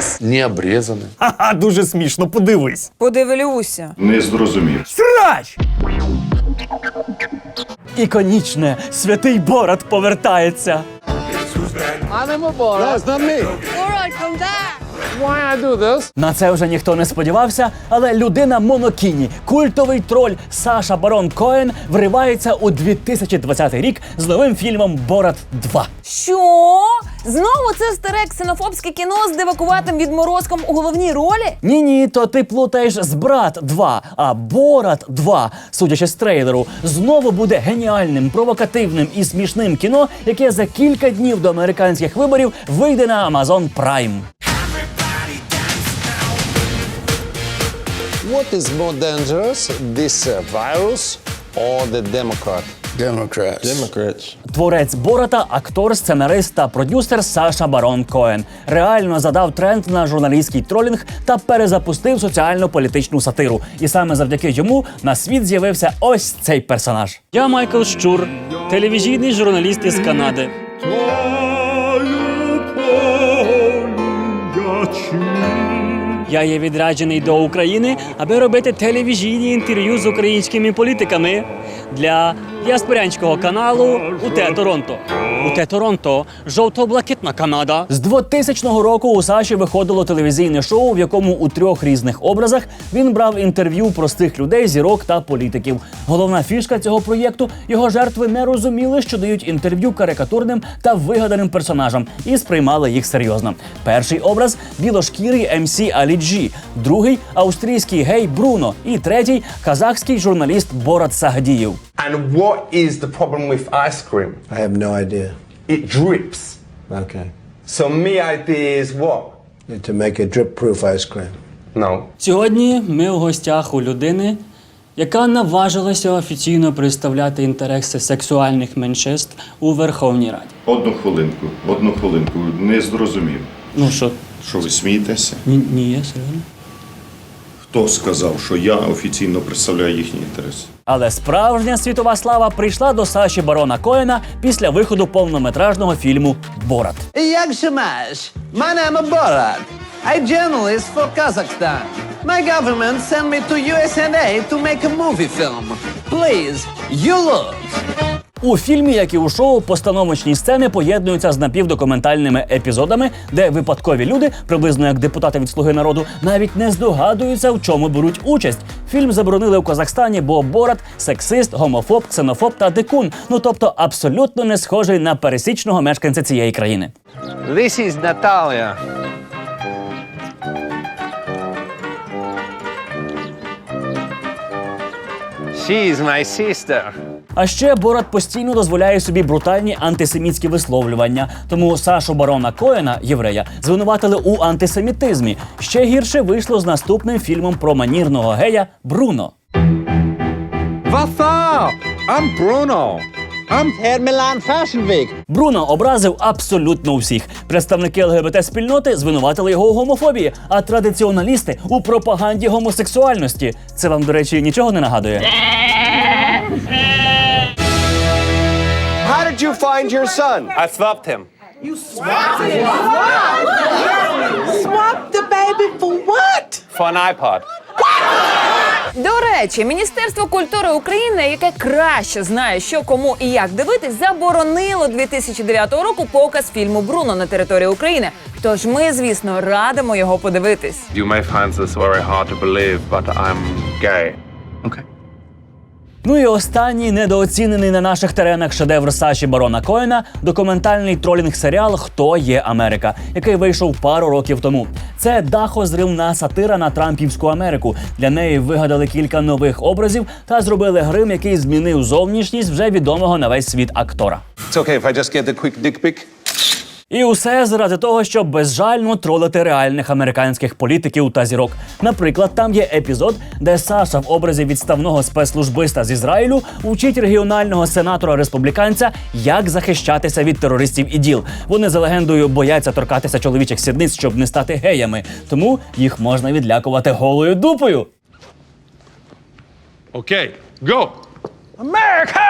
Yes! Не обрезаны. Ха-ха, дуже смішно, подивись. Подивлюся. Не зрозумів. Срач! Іконічне, святий Борат повертається. На це вже ніхто не сподівався, але людина монокіні, культовий троль Саша Барон Коен вривається у 2020 рік з новим фільмом Борат 2. Що? Знову це старе ксенофобське кіно з дивакуватим відморозком у головній ролі? Ні, ні, то ти плутаєш з брат 2, а Борат 2, судячи з трейлеру, знову буде геніальним, провокативним і смішним кіно, яке за кілька днів до американських виборів вийде на Amazon Prime. What is more dangerous, this uh, virus or the Democrat? Democrats. Democrats. Творець Бората, актор, сценарист та продюсер Саша Барон Коен реально задав тренд на журналістський тролінг та перезапустив соціально-політичну сатиру. І саме завдяки йому на світ з'явився ось цей персонаж. Я Майкл Щур, телевізійний журналіст із Канади. Я є відряджений до України, аби робити телевізійні інтерв'ю з українськими політиками. Для діаспорянського каналу УТ Торонто. УТ Торонто жовто-блакитна Канада. З 2000 року у Саші виходило телевізійне шоу, в якому у трьох різних образах він брав інтерв'ю простих людей, зірок та політиків. Головна фішка цього проєкту його жертви не розуміли, що дають інтерв'ю карикатурним та вигаданим персонажам і сприймали їх серйозно. Перший образ білошкірий МС Алі Джі, другий австрійський гей Бруно, і третій казахський журналіст Борат Сагдіїв. And what is the problem with ice cream? I have no idea. It drips. Okay. So my idea is what? To make a drip-proof ice cream. No. Сьогодні ми у гостях у людини, яка наважилася офіційно представляти інтереси сексуальних меншинств у Верховній Раді. Одну хвилинку, одну хвилинку. Не зрозумів. Ну що, Що ви смієтеся? ні, ні, я серйозно. Хто сказав, що я офіційно представляю їхні інтереси? Але справжня світова слава прийшла до Саші Барона Коена після виходу повнометражного фільму Борат. Як же маєш? Name is Borat. I journalist for Kazakhstan. My government sent me to USA to make a movie film. Please, you look. У фільмі, як і у шоу, постановочні сцени поєднуються з напівдокументальними епізодами, де випадкові люди, приблизно як депутати від слуги народу, навіть не здогадуються, в чому беруть участь. Фільм заборонили у Казахстані, бо Борат сексист, гомофоб, ксенофоб та дикун. Ну тобто абсолютно не схожий на пересічного мешканця цієї країни. This is Natalia. She is my sister. А ще Борат постійно дозволяє собі брутальні антисемітські висловлювання. Тому Сашу Барона Коена, єврея, звинуватили у антисемітизмі. Ще гірше вийшло з наступним фільмом про манірного гея Бруно. Up? I'm Bruno. I'm Herr Milan Fashion Week. Бруно образив абсолютно усіх. Представники ЛГБТ спільноти звинуватили його у гомофобії, а традиціоналісти у пропаганді гомосексуальності. Це вам, до речі, нічого не нагадує. How did you find your son? I swapped him. Swap the baby for what? For an iPod. До речі, Міністерство культури України, яке краще знає, що кому і як дивитись, заборонило 2009 року показ фільму Бруно на території України. Тож ми, звісно, радимо його подивитись. You may find this very hard to believe, but I'm gay. Okay. Ну і останній недооцінений на наших теренах шедевр Саші Барона Коена документальний тролінг серіал Хто є Америка, який вийшов пару років тому. Це дахозривна сатира на Трампівську Америку. Для неї вигадали кілька нових образів та зробили грим, який змінив зовнішність вже відомого на весь світ актора. It's okay if I just get a quick dick pic. І усе заради того, щоб безжально тролити реальних американських політиків та зірок. Наприклад, там є епізод, де Саша в образі відставного спецслужбиста з Ізраїлю учить регіонального сенатора республіканця, як захищатися від терористів і діл. Вони за легендою бояться торкатися чоловічих сідниць, щоб не стати геями. Тому їх можна відлякувати голою дупою. Okay, go. America!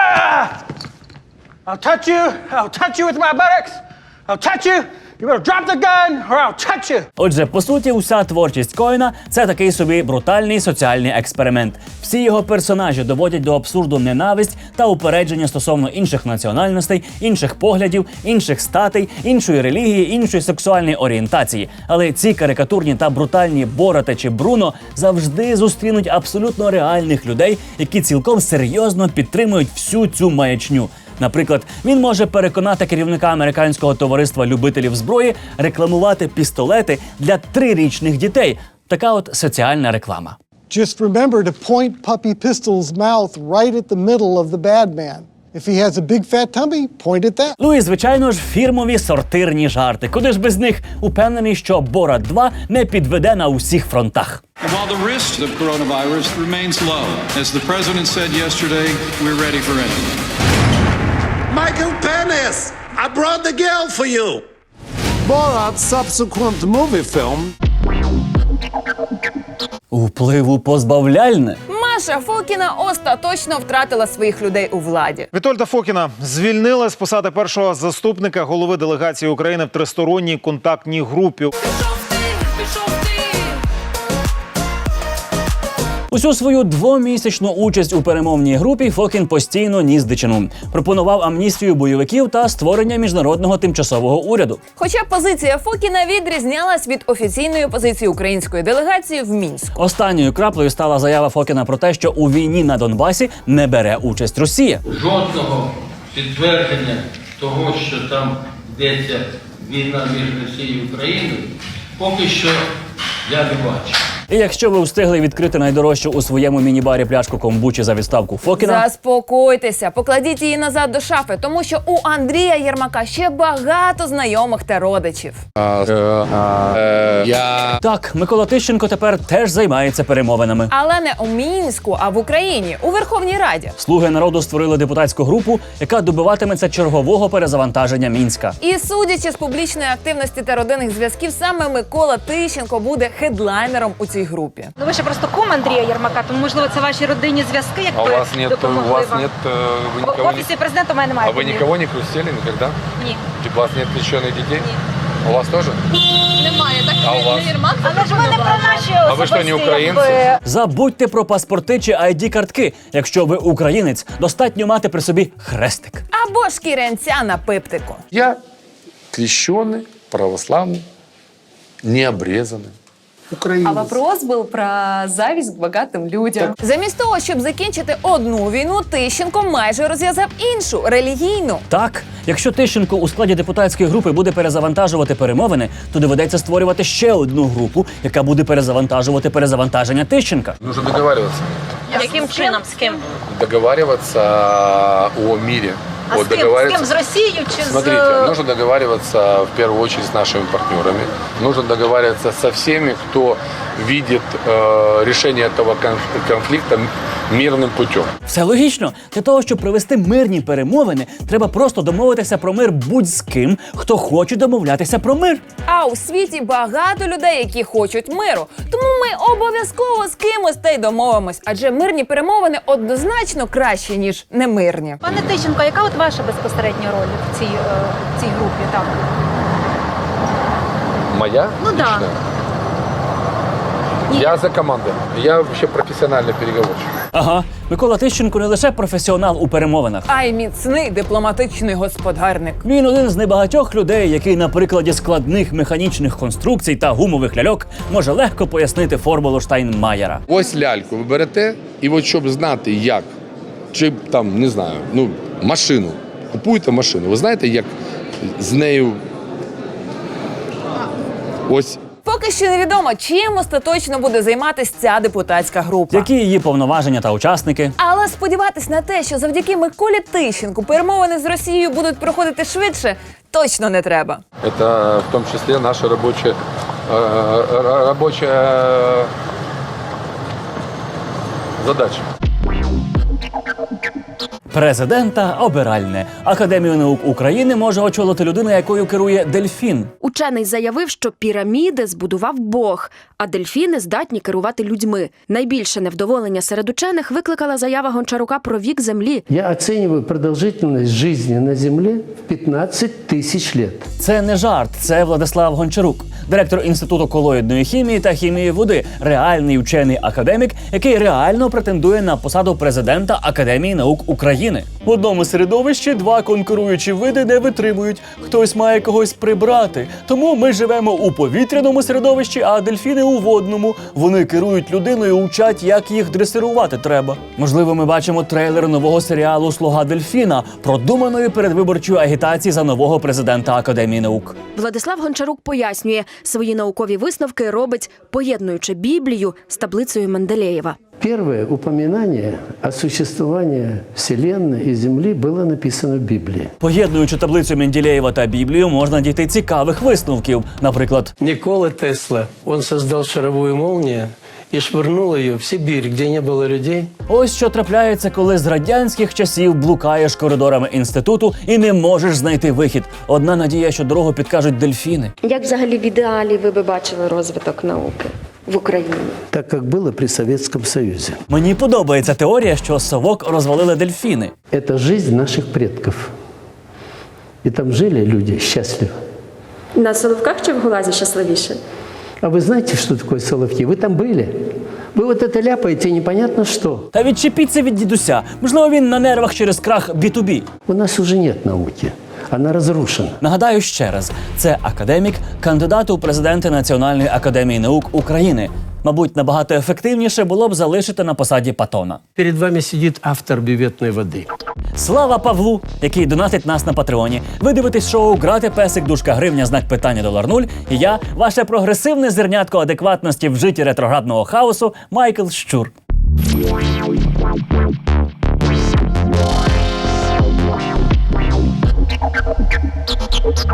I'll touch you. I'll touch you with my buttocks. I'll touch you. You better drop the gun or I'll touch you. Отже, по суті, уся творчість Коїна це такий собі брутальний соціальний експеримент. Всі його персонажі доводять до абсурду ненависть та упередження стосовно інших національностей, інших поглядів, інших статей, іншої релігії, іншої сексуальної орієнтації. Але ці карикатурні та брутальні Борате чи Бруно завжди зустрінуть абсолютно реальних людей, які цілком серйозно підтримують всю цю маячню. Наприклад, він може переконати керівника американського товариства любителів зброї рекламувати пістолети для трирічних дітей. Така от соціальна реклама. Just remember to point Puppy Pistol's mouth right at the middle of the bad man. If he has a big fat tummy, point at that. Ну і звичайно ж, фірмові сортирні жарти. Куди ж без них упевнений, що Борат 2 не підведе на усіх фронтах. While the risk of coronavirus remains low, as the president said yesterday, we're ready for anything. Michael Penis, I brought the girl for you. Borat's subsequent movie film Впливу позбавляльне. Маша Фокіна остаточно втратила своїх людей у владі. Вітольда Фокіна звільнили з посади першого заступника голови делегації України в тристоронній контактній групі. Усю свою двомісячну участь у перемовній групі Фокін постійно ніс дичину. Пропонував амністію бойовиків та створення міжнародного тимчасового уряду. Хоча позиція Фокіна відрізнялась від офіційної позиції української делегації в Мінську. Останньою краплею стала заява Фокіна про те, що у війні на Донбасі не бере участь Росія. жодного підтвердження того, що там йдеться війна між Росією і Україною, поки що я не бачу. І якщо ви встигли відкрити найдорожчу у своєму міні-барі пляшку комбучі за відставку Фокіна, Заспокойтеся, покладіть її назад до шафи, тому що у Андрія Єрмака ще багато знайомих та родичів. Я так Микола Тищенко тепер теж займається перемовинами. Але не у Мінську, а в Україні у Верховній Раді. Слуги народу створили депутатську групу, яка добиватиметься чергового перезавантаження мінська. І судячи з публічної активності та родинних зв'язків, саме Микола Тищенко буде хедлайнером у цій групі. Ну ви ще просто кум Андрія Єрмака, тому можливо це ваші родинні зв'язки, як А у вас нет, допомогли у вас вам. нет, э, вы В- В никого не... офісі президента у мене немає. А вы кумів. никого не крестили никогда? Ні. Типа у вас нет крещенных детей? У вас тоже? Немає. Так А у вас? Але ж ви не про наші А ви що, не особисті, українці? якби, Забудьте про паспорти чи id картки. Якщо ви українець, достатньо мати при собі хрестик. Або шкірянця на пиптику. Я крещеный, православный, не обрезанный. А вопрос был про зависть к богатым людям. Замість того, щоб закінчити одну війну, Тищенко майже розв'язав іншу релігійну. Так, якщо Тищенко у складі депутатської групи буде перезавантажувати перемовини, то доведеться створювати ще одну групу, яка буде перезавантажувати перезавантаження Тищенка. Нужно договариваться. Яким чином? З ким? Договариваться о мире. А Вот ким? З договариваться- ким? З Росією чи Смотрите, з нужно договариваться в первую очередь с нашими партнерами. Нужно договариваться со всеми, кто видит э, решение этого конф- конфликта мирным путем. Все логічно. Для того, щоб провести мирні перемовини, треба просто домовитися про мир будь з ким, хто хоче домовлятися про мир. А у світі багато людей, які хочуть миру. Тому ми обов'язково з кимось та й домовимось, адже мирні перемовини однозначно кращі ніж немирні. Пане Тищенко, яка от ваша безпосередня роль в цій, е, в цій групі? Так. Моя? Ну да. Я за командой. Я вообще профессиональный переговорщик. Ага, Микола Тищенко не лише професіонал у перемовинах. А й міцний дипломатичний господарник. Він один з небагатьох людей, який на прикладі складних механічних конструкцій та гумових ляльок може легко пояснити формулу Штайнмаєра. Ось ляльку ви берете, і от щоб знати, як, чи там, не знаю, ну, машину. Купуєте машину. Ви знаєте, як з нею. Ось Поки що невідомо, чим остаточно буде займатися ця депутатська група. Які її повноваження та учасники? Але сподіватись на те, що завдяки Миколі Тищенку перемовини з Росією будуть проходити швидше, точно не треба. Это в том числе наша рабочая, э, ра- рабочая задача. Президента обиральне. Академію наук України може очолити людина, якою керує дельфін. Учений заявив, що піраміди збудував Бог, а дельфіни здатні керувати людьми. Найбільше невдоволення серед учених викликала заява Гончарука про вік землі. Я оцениваю продолжительность жизни на Земле в 15 тысяч лет. Це не жарт, це Владислав Гончарук, директор інституту колоїдної хімії та хімії води, реальний учений академік, який реально претендує на посаду президента Академії наук України. В одному середовищі два конкуруючі види не витримують. Хтось має когось прибрати. Тому ми живемо у повітряному середовищі, а дельфіни у водному. Вони керують людиною, учать, як їх дресирувати треба. Можливо, ми бачимо трейлер нового серіалу Слуга дельфіна, продуманої передвиборчої агітації за нового президента Академії наук. Владислав Гончарук пояснює, свої наукові висновки робить, поєднуючи Біблію з таблицею Менделєєва. Первое упоминание о существовании Вселенной и Земли было написано в Библии. Поєднуючи таблицю Менделєєва та Біблію, можна дійти цікавих висновків. Наприклад, Никола Тесла, он создал шаровую молнию и швырнул ее в Сибирь, где не было людей. ось що трапляється, коли з радянських часів блукаєш коридорами інституту і не можеш знайти вихід. Одна надія, що дорогу підкажуть дельфіни. Як взагалі в ідеалі ви би бачили розвиток науки в Україні? Так как было при Советском Союзе. Мені подобається теорія, що совок розвалили дельфіни. Это жизнь наших предков. И там жили люди счастливо. На Соловках чи в Гулазі щасливіше? А вы знаете, что такое Соловки? Вы там были? Вы вот это ляпаете непонятно что. Та відчепіться від дідуся. Можливо, він на нервах через крах B2B. У нас уже нет науки. Она разрушена. Нагадаю ще раз: це академік, кандидат у президенти Національної академії наук України. Мабуть, набагато ефективніше було б залишити на посаді Патона. Перед вами сидит автор бюветной воды. Слава Павлу, який донатить нас на Патреоні. Ви дивитесь шоу Грати песик, дужка гривня, знак питання долар нуль. І я, ваше прогресивне зернятко адекватності в житті ретроградного хаосу, Майкл Щур.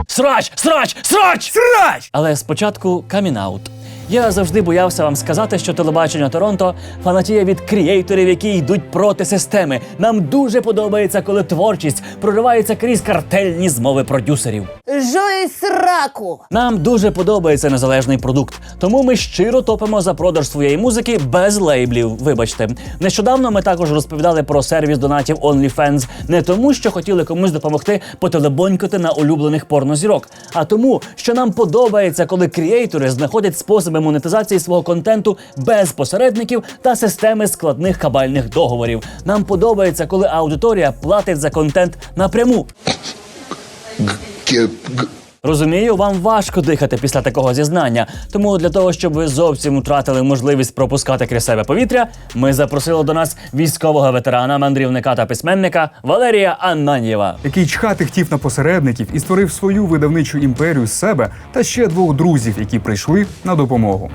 Срач! Срач! Срач! Срач! Але спочатку камінаут. Я завжди боявся вам сказати, що телебачення Торонто фанатіє від крієйторів, які йдуть проти системи. Нам дуже подобається, коли творчість проривається крізь картельні змови продюсерів. Жой сраку! Нам дуже подобається незалежний продукт, тому ми щиро топимо за продаж своєї музики без лейблів. Вибачте, нещодавно ми також розповідали про сервіс донатів OnlyFans не тому, що хотіли комусь допомогти потелебонькати на улюблених порнозірок, а тому, що нам подобається, коли крієйтори знаходять способи монетизації свого контенту без посередників та системи складних кабальних договорів. Нам подобається, коли аудиторія платить за контент напряму. Розумію, вам важко дихати після такого зізнання. Тому для того, щоб ви зовсім втратили можливість пропускати крізь себе повітря, ми запросили до нас військового ветерана, мандрівника та письменника Валерія Ананєва. який чхати хотів на посередників і створив свою видавничу імперію з себе та ще двох друзів, які прийшли на допомогу.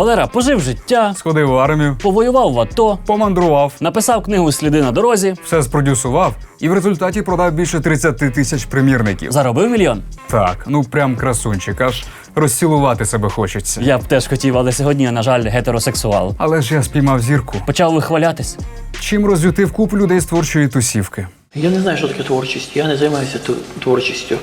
Валера пожив життя, Сходив в армію, повоював в АТО, помандрував, написав книгу Сліди на дорозі, все спродюсував і в результаті продав більше 30 тисяч примірників. заробив мільйон. Так, ну прям красунчик, аж розцілувати себе хочеться. Я б теж хотів, але сьогодні, я, на жаль, гетеросексуал. Але ж я спіймав зірку. Почав вихвалятись. Чим розютив купу людей з творчої тусівки. Я не знаю, що таке творчість. Я не займаюся творчістю.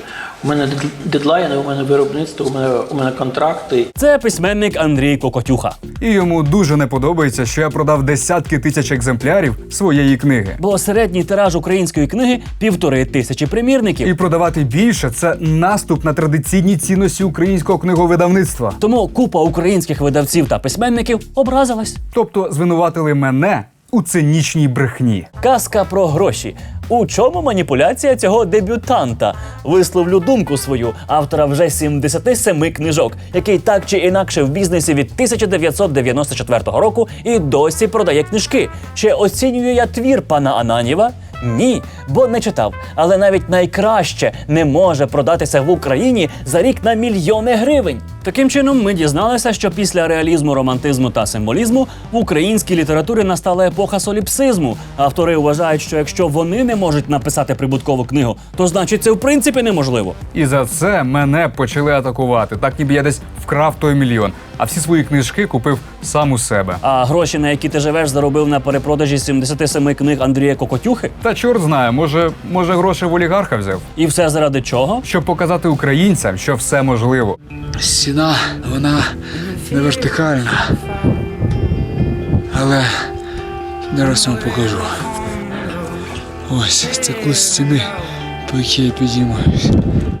У мене дед- дедлайни, у мене виробництво, у мене, у мене контракти. Це письменник Андрій Кокотюха. І йому дуже не подобається, що я продав десятки тисяч екземплярів своєї книги. Бо середній тираж української книги півтори тисячі примірників. І продавати більше це наступ на традиційні цінності українського книговидавництва. Тому купа українських видавців та письменників образилась. Тобто звинуватили мене у цинічній брехні. Казка про гроші. У чому маніпуляція цього дебютанта? Висловлю думку свою автора вже 77 книжок, який так чи інакше в бізнесі від 1994 року і досі продає книжки. Чи оцінюю я твір пана Ананєва? Ні, бо не читав. Але навіть найкраще не може продатися в Україні за рік на мільйони гривень. Таким чином, ми дізналися, що після реалізму, романтизму та символізму в українській літературі настала епоха соліпсизму. Автори вважають, що якщо вони не можуть написати прибуткову книгу, то значить це в принципі неможливо. І за це мене почали атакувати. Так ніби я десь вкрав той мільйон, а всі свої книжки купив сам у себе. А гроші, на які ти живеш, заробив на перепродажі 77 книг Андрія Кокотюхи. Та чорт знає, може, може гроші в олігарха взяв. І все заради чого? Щоб показати українцям, що все можливо. Стіна, вона не вертикальна. Але зараз вам покажу. Ось це кут стіни, по якій я підіймаюсь.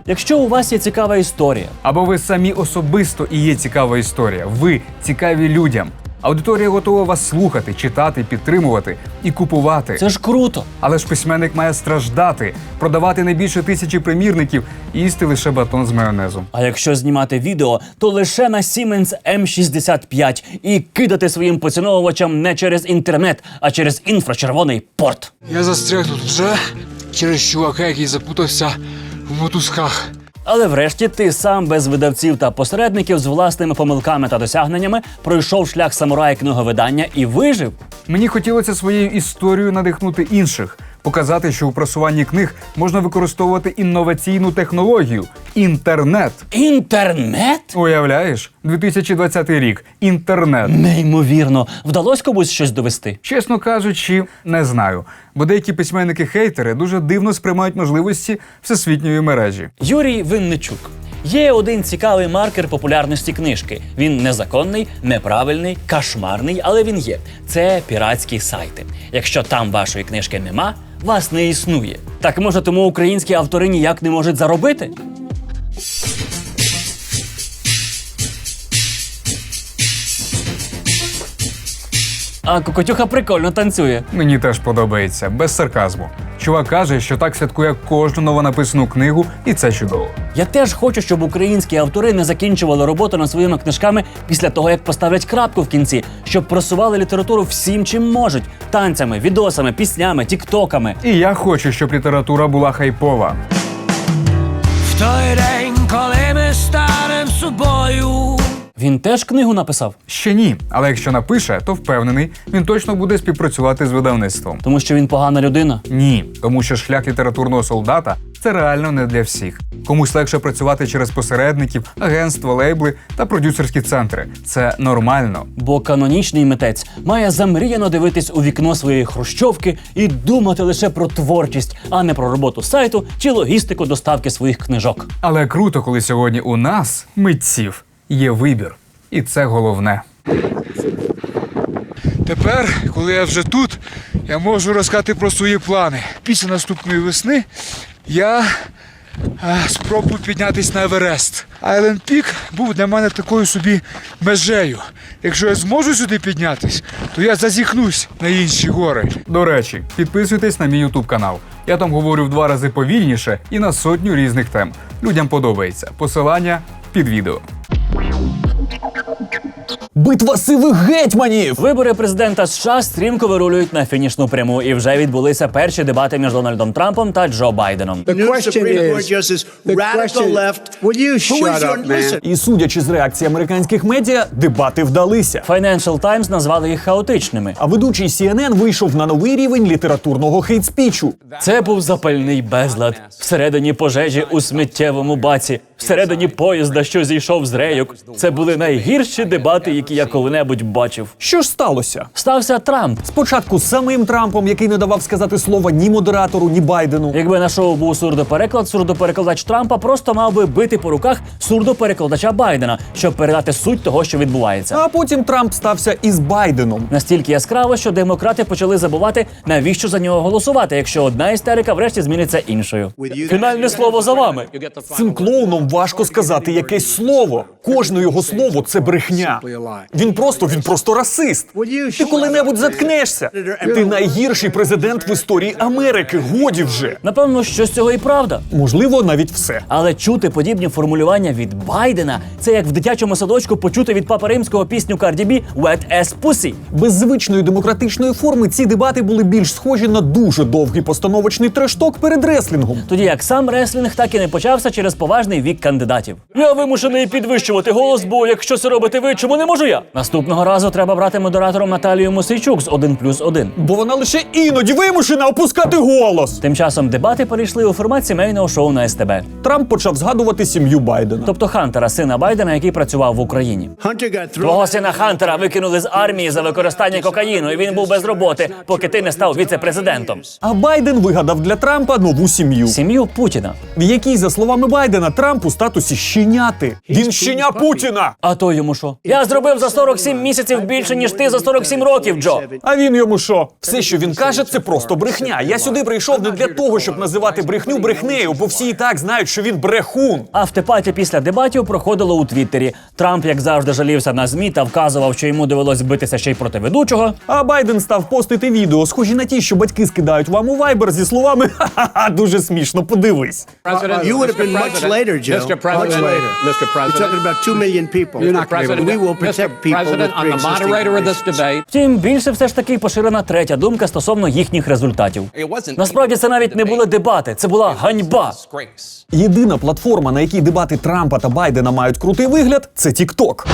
Якщо у вас є цікава історія, Або ви самі особисто і є цікава історія. Ви цікаві людям. Аудиторія готова вас слухати, читати, підтримувати і купувати. це ж круто. Але ж письменник має страждати, продавати не більше тисячі примірників і їсти лише батон з майонезом. А якщо знімати відео, то лише на Siemens M65 і кидати своїм поціновувачам не через інтернет, а через інфрачервоний порт. Я застряг тут вже через чувака, який запутався в мотузках. Але врешті ти сам без видавців та посередників з власними помилками та досягненнями пройшов шлях самурая книговидання і вижив. Мені хотілося своєю історією надихнути інших, показати, що у просуванні книг можна використовувати інноваційну технологію інтернет. Інтернет? Уявляєш, 2020 рік. Інтернет. Неймовірно, вдалося комусь щось довести. Чесно кажучи, не знаю. Бо деякі письменники-хейтери дуже дивно сприймають можливості всесвітньої мережі. Юрій Винничук. Є один цікавий маркер популярності книжки. Він незаконний, неправильний, кошмарний, але він є. Це піратські сайти. Якщо там вашої книжки нема, вас не існує. Так може тому українські автори ніяк не можуть заробити? А Кокотюха прикольно танцює. Мені теж подобається, без сарказму. Чувак каже, що так святкує кожну новонаписану книгу, і це чудово. Я теж хочу, щоб українські автори не закінчували роботу над своїми книжками після того, як поставлять крапку в кінці, щоб просували літературу всім, чим можуть: танцями, відосами, піснями, тіктоками. І я хочу, щоб література була хайпова. В той день, коли ми станемо собою. Він теж книгу написав, Ще ні, але якщо напише, то впевнений, він точно буде співпрацювати з видавництвом. тому що він погана людина. Ні, тому що шлях літературного солдата це реально не для всіх. Комусь легше працювати через посередників, агентства, лейбли та продюсерські центри. Це нормально. Бо канонічний митець має замріяно дивитись у вікно своєї хрущовки і думати лише про творчість, а не про роботу сайту чи логістику доставки своїх книжок. Але круто, коли сьогодні у нас, митців, є вибір. І це головне. Тепер, коли я вже тут, я можу розказати про свої плани. Після наступної весни я е, спробую піднятися на Еверест. Айленд Пік був для мене такою собі межею. Якщо я зможу сюди піднятись, то я зазіхнусь на інші гори. До речі, підписуйтесь на мій ютуб канал. Я там говорю в два рази повільніше і на сотню різних тем. Людям подобається. Посилання під відео. Битва сивих гетьманів! Вибори президента США стрімко вирулюють на фінішну пряму, і вже відбулися перші дебати між Дональдом Трампом та Джо Байденом. І судячи з реакції американських медіа, дебати вдалися. Financial Times назвали їх хаотичними. А ведучий CNN вийшов на новий рівень літературного хейт-спічу. Це був запальний безлад всередині пожежі у сміттєвому баці, всередині поїзда, що зійшов з рейок. Це були найгірші дебати, які я коли-небудь бачив. Що ж сталося? Стався Трамп. Спочатку самим Трампом, який не давав сказати слова ні модератору, ні Байдену. Якби на шоу був сурдопереклад, сурдоперекладач Трампа просто мав би бити по руках сурдоперекладача Байдена, щоб передати суть того, що відбувається. А потім Трамп стався із Байденом. Настільки яскраво, що демократи почали забувати, навіщо за нього голосувати, якщо одна істерика врешті зміниться іншою. Фінальне слово за вами. Цим клоуном Нам важко сказати якесь слово. Кожне його слово це брехня. Він просто він просто расист. Ти коли-небудь заткнешся. Ти найгірший президент в історії Америки. Годі вже. Напевно, що з цього і правда. Можливо, навіть все. Але чути подібні формулювання від Байдена це як в дитячому садочку почути від папи римського пісню Cardi B «Wet as pussy». Без звичної демократичної форми ці дебати були більш схожі на дуже довгий постановочний трешток перед реслінгом. Тоді як сам реслінг так і не почався через поважний вік кандидатів. Я вимушений підвищувати голос, бо якщо це робите ви, чому не можу я? Наступного разу треба брати модератором Наталію Мосейчук з 1 плюс 1. Бо вона лише іноді вимушена опускати голос. Тим часом дебати перейшли у формат сімейного шоу на СТБ. Трамп почав згадувати сім'ю Байдена. Тобто Хантера, сина Байдена, який працював в Україні. Твого сина Хантера викинули з армії за використання кокаїну, і він був без роботи, поки ти не став віце-президентом. А Байден вигадав для Трампа нову сім'ю. Сім'ю Путіна. В якій, за словами Байдена, Трамп у статусі щеняти. Він щеня Путіна. А то йому що? Я зробив за 47 місяців більше, ніж ти за 47 років, Джо. А він йому що? Все, що він каже, це просто брехня. Я сюди прийшов не для того, щоб називати брехню брехнею, бо всі і так знають, що він брехун. Автопаті після дебатів проходило у Твіттері. Трамп, як завжди, жалівся на змі та вказував, що йому довелось битися ще й проти ведучого. А Байден став постити відео, схожі на ті, що батьки скидають вам у Viber зі словами «Ха-ха-ха, дуже смішно, подивись. You would have been much later, Joe. Mr. President, Much later. Mr. President. You're talking about two million people. You're not President, We will protect Mr. people President, with I'm the moderator of this debate. Втім, більше все ж таки поширена третя думка стосовно їхніх результатів. Насправді це навіть не були дебати, це була ганьба. Єдина платформа, на якій дебати Трампа та Байдена мають крутий вигляд, це TikTok.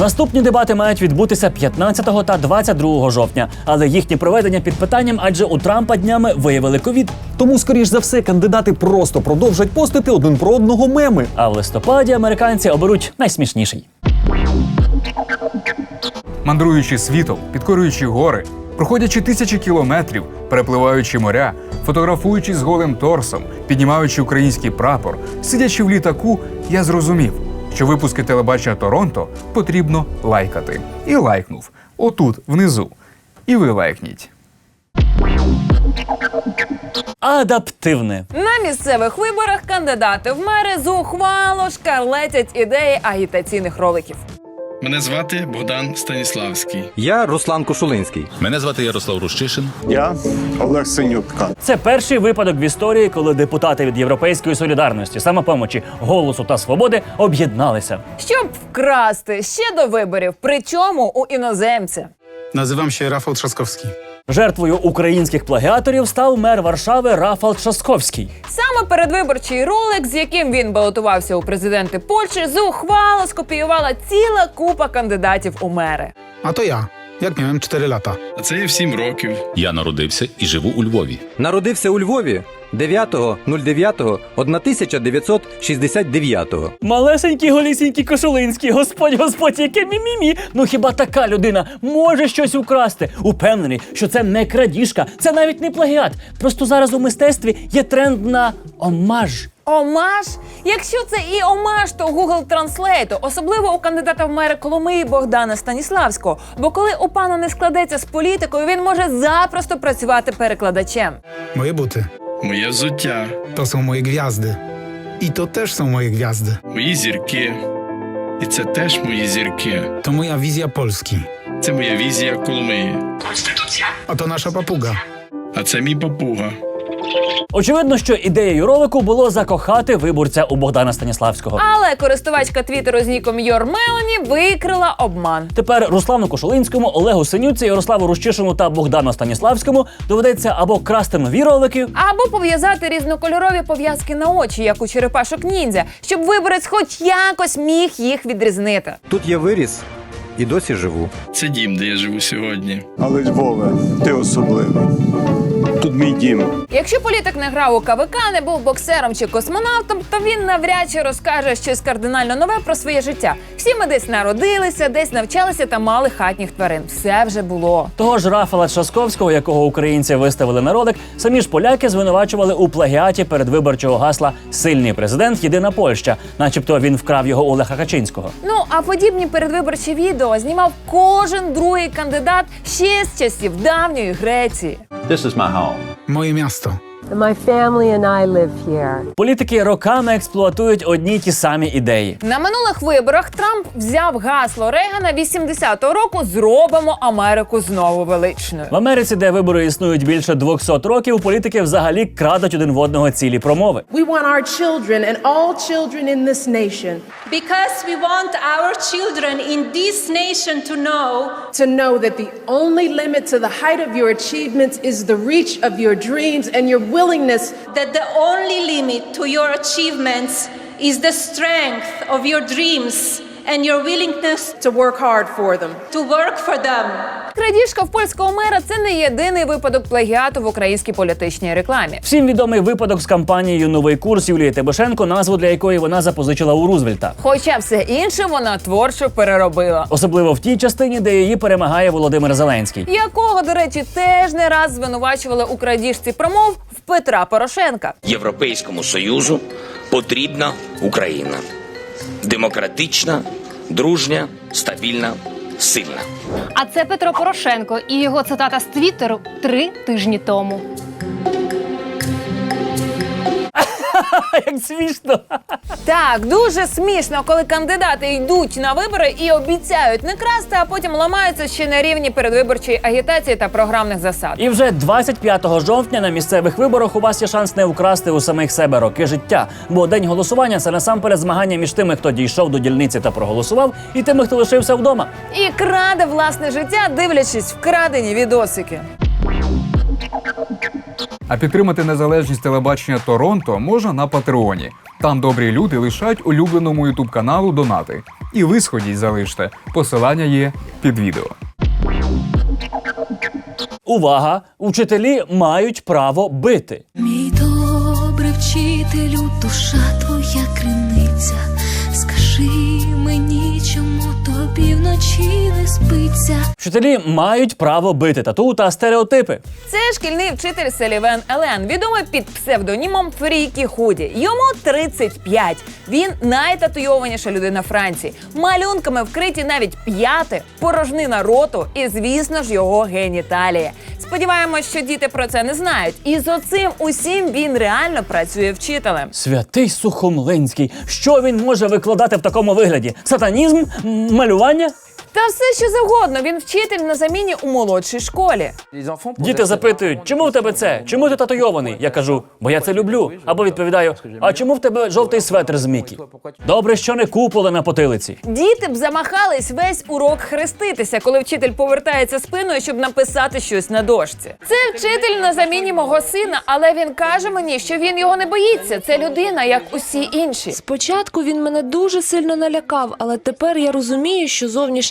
Наступні дебати мають відбутися 15 та 22 жовтня, але їхнє проведення під питанням, адже у Трампа днями виявили ковід. Тому, скоріш за все, кандидати просто продовжать постити один про одного меми. А в листопаді американці оберуть найсмішніший. Мандруючи світом, підкорюючи гори, проходячи тисячі кілометрів, перепливаючи моря, фотографуючись з голим торсом, піднімаючи український прапор, сидячи в літаку, я зрозумів, що випуски телебачення Торонто потрібно лайкати. І лайкнув отут, внизу. І ви лайкніть. Адаптивне. На місцевих виборах кандидати в мери зухвало шкарлетять ідеї агітаційних роликів. Мене звати Богдан Станіславський. Я Руслан Кошулинський. Мене звати Ярослав Рущишин. Я Олег Синютка. Це перший випадок в історії, коли депутати від Європейської солідарності, самопомочі, голосу та свободи об'єдналися. Щоб вкрасти ще до виборів, причому у іноземця. Називам ще Рафал Трzaskowski. Жертвою українських плагіаторів став мер Варшави Рафал Часковський. Саме передвиборчий ролик, з яким він балотувався у президенти Польщі, зухвало скопіювала ціла купа кандидатів у мери. А то я. Як miałem 4 лата. А це я в 7 років. Я народився і живу у Львові. Народився у Львові 9.09.1969. Малесенький голісінький Кошулинський, господь, господь, яке мімімі. Ну хіба така людина може щось украсти? Упевнений, що це не крадіжка, це навіть не плагіат. Просто зараз у мистецтві є тренд на омаж. Омаж? Якщо це і омаж, то Google Translate, особливо у кандидата в мери Коломиї Богдана Станіславського. Бо коли у пана не складеться з політикою, він може запросто працювати перекладачем. Моє бути. Моє взуття. То są мої гв'язди. І то теж są мої гв'язди. Мої зірки. І це теж мої зірки. То моя візія Polski. Це моя візія Коломиї. Конституція. А то наша папуга. А це мій папуга. Очевидно, що ідеєю ролику було закохати виборця у Богдана Станіславського. Але користувачка твіттеру з ніком Melanie викрила обман. Тепер Руслану Кошулинському, Олегу Синюці, Ярославу Рущишину та Богдану Станіславському доведеться або красти нові ролики, Або пов'язати різнокольорові пов'язки на очі, як у черепашок ніндзя, щоб виборець хоч якось міг їх відрізнити. Тут я виріс і досі живу. Це дім, де я живу сьогодні. Але Львове, ти особливий. Тут мій дім. Якщо політик не грав у КВК, не був боксером чи космонавтом, то він навряд чи розкаже щось кардинально нове про своє життя. Всі ми десь народилися, десь навчалися та мали хатніх тварин. Все вже було. Того ж Рафала Часковського, якого українці виставили на ролик, самі ж поляки звинувачували у плагіаті передвиборчого гасла Сильний президент єдина Польща, начебто він вкрав його у Леха Качинського. Ну а подібні передвиборчі відео знімав кожен другий кандидат ще з часів давньої Греції. This is my home. Моє місто. My family and I live here. Політики роками експлуатують одні й ті самі ідеї. На минулих виборах Трамп взяв гасло Рейгана 80-го року Зробимо Америку знову величною. В Америці, де вибори існують більше 200 років, політики взагалі крадуть один в одного цілі промови. We want our children and all children in this nation Because we want our children in this nation to know to know that the only limit to the height of your achievements is the reach of your dreams and your willingness that the only limit to your achievements is the strength of your dreams and your willingness to work hard for them. to work for them. Крадіжка в польського мера це не єдиний випадок плагіату в українській політичній рекламі. Всім відомий випадок з кампанією Новий курс Юлії Тимошенко, назву для якої вона запозичила у Рузвельта. Хоча все інше вона творчо переробила. Особливо в тій частині, де її перемагає Володимир Зеленський. Якого, до речі, теж не раз звинувачували у крадіжці промов в Петра Порошенка. Європейському Союзу потрібна Україна. Демократична, дружня, стабільна, сильна. А це Петро Порошенко і його цитата з Твіттеру три тижні тому. Як смішно. Так, дуже смішно, коли кандидати йдуть на вибори і обіцяють не красти, а потім ламаються ще на рівні передвиборчої агітації та програмних засад. І вже 25 жовтня на місцевих виборах у вас є шанс не вкрасти у самих себе роки життя. Бо день голосування це насамперед змагання між тими, хто дійшов до дільниці та проголосував, і тими, хто лишився вдома. І краде власне життя, дивлячись вкрадені відосики. А підтримати незалежність телебачення Торонто можна на Патреоні. Там добрі люди лишають улюбленому ютуб каналу донати. І ви сходіть залиште. Посилання є під відео. Увага! Учителі мають право бити. Мій добрий вчителю, душа твоя криниця. Скажи мені, чому тобі вночі спиться. Вчителі мають право бити тату та стереотипи. Це шкільний вчитель Селівен Елен, відомий під псевдонімом Фрікі Худі. Йому 35. Він найтатуйованіша людина Франції. Малюнками вкриті навіть п'яти, порожнина роту і, звісно ж, його геніталії. Сподіваємось, що діти про це не знають. І з оцим усім він реально працює вчителем. Святий Сухомлинський. Що він може викладати в такому вигляді? Сатанізм? Малювання? Та все що завгодно. Він вчитель на заміні у молодшій школі. Діти запитують, чому в тебе це? Чому ти татуйований? Я кажу, бо я це люблю. Або відповідаю: а чому в тебе жовтий светр з Мікі? Добре, що не куполи на потилиці. Діти б замахались весь урок хреститися, коли вчитель повертається спиною, щоб написати щось на дошці. Це вчитель на заміні мого сина, але він каже мені, що він його не боїться. Це людина, як усі інші. Спочатку він мене дуже сильно налякав, але тепер я розумію, що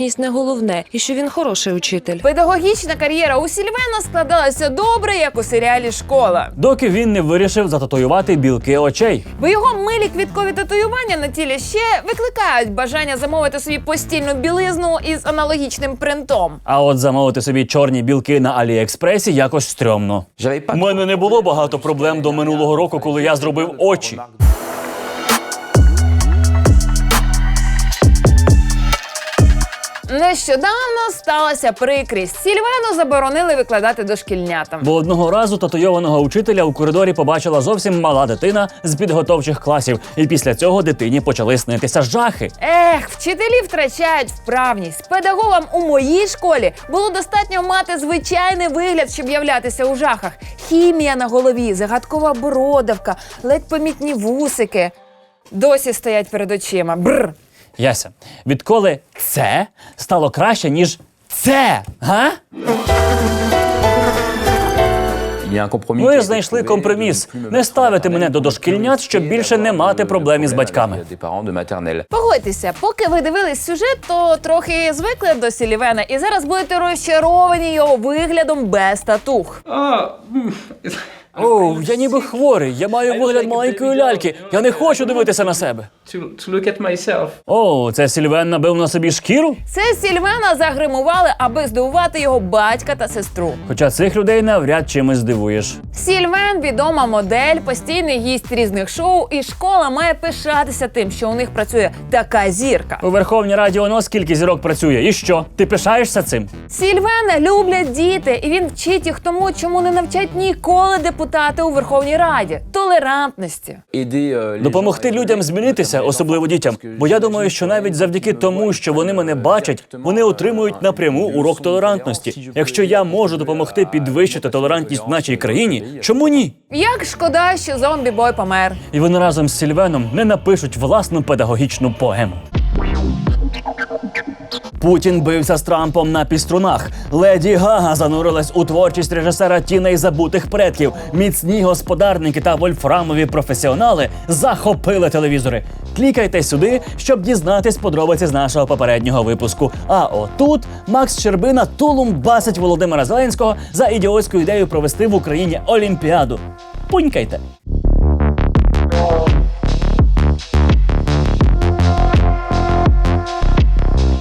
зовнішність не головне і що він хороший учитель. Педагогічна кар'єра у Сільвена складалася добре, як у серіалі Школа. Доки він не вирішив зататуювати білки очей. Бо його милі квіткові татуювання на тілі ще викликають бажання замовити собі постільну білизну із аналогічним принтом. А от замовити собі чорні білки на Аліекспресі якось стрьомно. У мене не було багато проблем до минулого року, коли я зробив очі. Нещодавно сталася прикрість. Сільвену заборонили викладати дошкільнятам. Бо одного разу татуйованого учителя у коридорі побачила зовсім мала дитина з підготовчих класів, і після цього дитині почали снитися жахи. Ех, вчителі втрачають вправність. Педагогам у моїй школі було достатньо мати звичайний вигляд, щоб являтися у жахах. Хімія на голові, загадкова бородавка, ледь помітні вусики. Досі стоять перед очима. Бррр. Яся, відколи це стало краще, ніж це? Га? Ми знайшли компроміс. Не ставити мене до дошкільнят, щоб більше не мати проблем із батьками. Погодьтеся, поки ви дивились сюжет, то трохи звикли до Сілівена, і зараз будете розчаровані його виглядом без татух. О, я ніби хворий. Я маю вигляд маленької ляльки. Я не хочу дивитися на себе. О, це Сільвен набив на собі шкіру? Це Сільвена загримували, аби здивувати його батька та сестру. Хоча цих людей навряд чимось здивуєш. Сільвен відома модель, постійний гість різних шоу, і школа має пишатися тим, що у них працює така зірка. У Верховній Раді воно скільки зірок працює. І що? Ти пишаєшся цим? Сільвена люблять діти, і він вчить їх тому, чому не навчать ніколи депутати у Верховній Раді толерантності. Допомогти людям змінитися, особливо дітям. Бо я думаю, що навіть завдяки тому, що вони мене бачать, вони отримують напряму урок толерантності. Якщо я можу допомогти підвищити толерантність в нашій країні, чому ні? Як шкода, що зомбі бой помер. І вони разом з Сільвеном не напишуть власну педагогічну поему. Путін бився з Трампом на піструнах. Леді Гага занурилась у творчість режисера тіней забутих предків. Міцні господарники та вольфрамові професіонали захопили телевізори. Клікайте сюди, щоб дізнатись подробиці з нашого попереднього випуску. А отут Макс Щербина тулум басить Володимира Зеленського за ідіотську ідею провести в Україні Олімпіаду. Пунькайте.